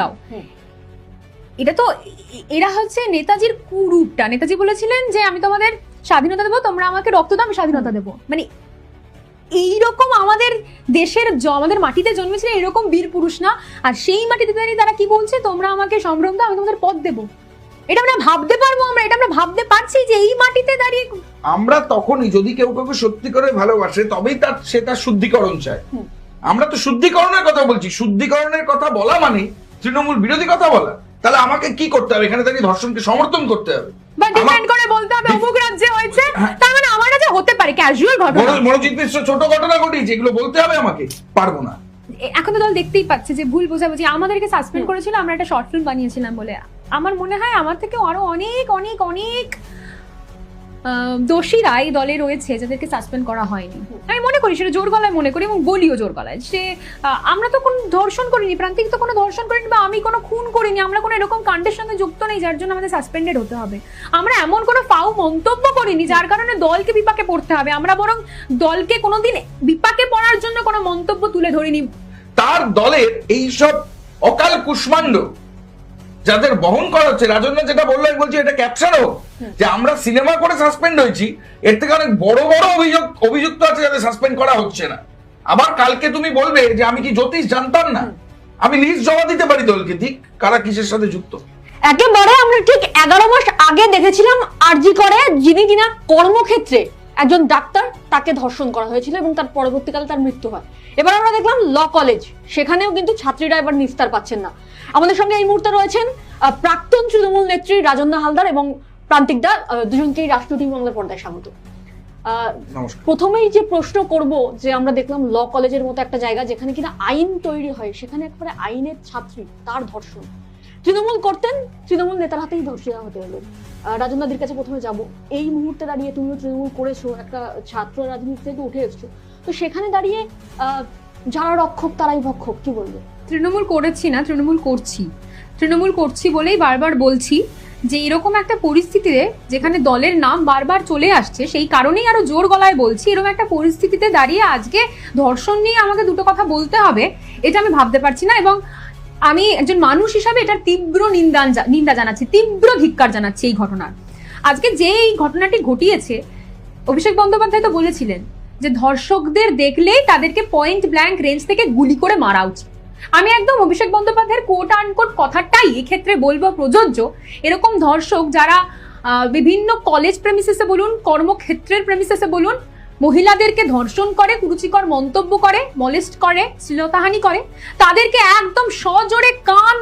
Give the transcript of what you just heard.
দাও। এটা তো এরা হচ্ছে নেতাজির কুরূপটা। নেতাজি বলেছিলেন যে আমি তোমাদের স্বাধীনতা দেবো তোমরা আমাকে রক্ত দাও আমি স্বাধীনতা দেবো। মানে এইরকম আমাদের দেশের আমাদের মাটিতে জন্মেছিল এরকম বীর পুরুষ না। আর সেই মাটিতে দাঁড়িয়ে তারা কি বলছে? তোমরা আমাকে সম্ভ্রম দাও আমি তোমাদের পদ দেবো। এটা আমরা ভাবতে পারব আমরা এটা আমরা ভাবতে পারছি যে এই মাটিতে দাঁড়িয়ে আমরা তখনই যদি কেউ কাউকে সত্যি করে ভালোবাসে তবেই তার সে তার শুদ্ধিকরণ চায়। আমরা তো শুদ্ধিকরণের কথা বলছি। শুদ্ধিকরণের কথা বলা মানে তৃণমূল বিরোধী কথা বলা তাহলে আমাকে কি করতে হবে? এখানে দাঁড়িয়ে ধর্ষণকে সমর্থন করতে হবে। বা ডিপেন্ড করে বলতে হবে অমুক রাজ্যে হয়েছে তার মানে আমার কাছে হতে পারে ক্যাজুয়াল ঘটনা। মনোজিৎ মিশ্র ছোট ঘটনা ঘটিয়েছে এগুলো বলতে হবে আমাকে? পারব না। এখন তো দল দেখতেই পাচ্ছে যে ভুল বোঝাবুঝি। আমাদেরকে সাসপেন্ড করেছিল আমরা একটা শর্ট ফিল্ম বানিয়েছিলাম বলে। আমার মনে হয় আমার থেকে আরও অনেক অনেক অনেক দোষীরা এই দলে রয়েছে যাদেরকে সাসপেন্ড করা হয়নি। আমি মনে করি, সেটা জোর গলায় মনে করি এবং বলিও জোর গলায়। সে আমরা তো কোনো ধর্ষণ করিনি, প্রান্তিক তো কোনো ধর্ষণ করিনি বা আমি কোনো খুন করিনি, আমরা কোনো এরকম কাণ্ডের সঙ্গে যুক্ত নেই, যার জন্য আমাদের সাসপেন্ডেড হতে হবে। আমরা এমন কোনো ফাউ মন্তব্য করিনি, যার কারণে দলকে বিপাকে পড়তে হবে। আমরা বরং দলকে কোনোদিন বিপাকে পড়ার জন্য কোনো মন্তব্য তুলে ধরিনি। তার দলের এইসব অকাল কুষ্মাণ্ড যাদের বহন করা হচ্ছে রাজন্য যেটা বলল আমি বলছি এটা ক্যাপশন হোক। যে আমরা সিনেমা করে সাসপেন্ড হয়েছি এর থেকে অনেক বড় বড় অভিযোগ অভিযুক্ত আছে যাদের সাসপেন্ড করা হচ্ছে না। আবার কালকে তুমি বলবে যে আমি কি জ্যোতিষ জানতাম না? আমি লিস্ট জমা দিতে পারি দলকে ঠিক? কারা কিসের সাথে যুক্ত? একেবারে আমরা ঠিক এগারো মাস আগে দেখেছিলাম আরজি করে যিনি কিনা কর্মক্ষেত্রে একজন ডাক্তার তাকে ধর্ষণ করা হয়েছিল এবং তার পরবর্তীকালে তার মৃত্যু হয়। এবার আমরা দেখলাম ল কলেজ সেখানেও কিন্তু ছাত্রীরা এবার নিস্তার পাচ্ছেন না। আমাদের সঙ্গে এই মুহূর্তে রয়েছেন প্রাক্তন তৃণমূল নেত্রী রাজন্না হালদার এবং প্রান্তিক দা দুজনকেই রাষ্ট্র টিভি পর্দায় স্বাগত। আহ, প্রথমেই যে প্রশ্ন করব যে আমরা দেখলাম ল কলেজের মতো একটা জায়গা যেখানে কিনা আইন তৈরি হয় সেখানে একবারে আইনের ছাত্রী তার ধর্ষণ। তৃণমূল করতেন, তৃণমূল নেতার হাতেই ধর্ষিতা হতে হলো। রাজনাদির কাছে প্রথমে যাব। এই মুহূর্তে দাঁড়িয়ে তুমিও তৃণমূল করেছ, একটা ছাত্র রাজনীতি থেকে উঠে এসছো। তো সেখানে দাঁড়িয়ে যারা রক্ষক তারাই ভক্ষক, কি বলবে? তৃণমূল করেছি না, তৃণমূল করছি। তৃণমূল করছি বলেই বারবার বলছি যে, এরকম একটা পরিস্থিতিতে যেখানে দলের নাম বারবার চলে আসছে, সেই কারণেই আরও জোর গলায় বলছি, এরকম একটা পরিস্থিতিতে দাঁড়িয়ে আজকে ধর্ষণ নিয়ে আমাকে দুটো কথা বলতে হবে, এটা আমি ভাবতে পারছি না। এবং আমি একজন মানুষ হিসাবে এটার তীব্র নিন্দা নিন্দা জানাচ্ছি, তীব্র ধিক্কার জানাচ্ছি এই ঘটনার। আজকে যে এই ঘটনাটি ঘটিয়েছে, অভিষেক বন্দ্যোপাধ্যায় তো বলেছিলেন যে ধর্ষকদের দেখলেই তাদেরকে পয়েন্ট ব্ল্যাঙ্ক রেঞ্জ থেকে গুলি করে মারা উচিত। আমি একদম অভিষেক বন্দ্যোপাধ্যায়ের কোট আনকোট কথাটাই এক্ষেত্রে বলব প্রযোজ্য। এরকম ধর্ষক যারা বিভিন্ন কলেজ প্রেমিসেসে বলুন, কর্মক্ষেত্রের প্রেমিসেসে বলুন মহিলাদেরকে ধর্ষণ করে কুরুচিকর মন্তব্য করে মলেস্ট করে শ্লীলতাহানি করে তাদেরকে একদম সজোরে কান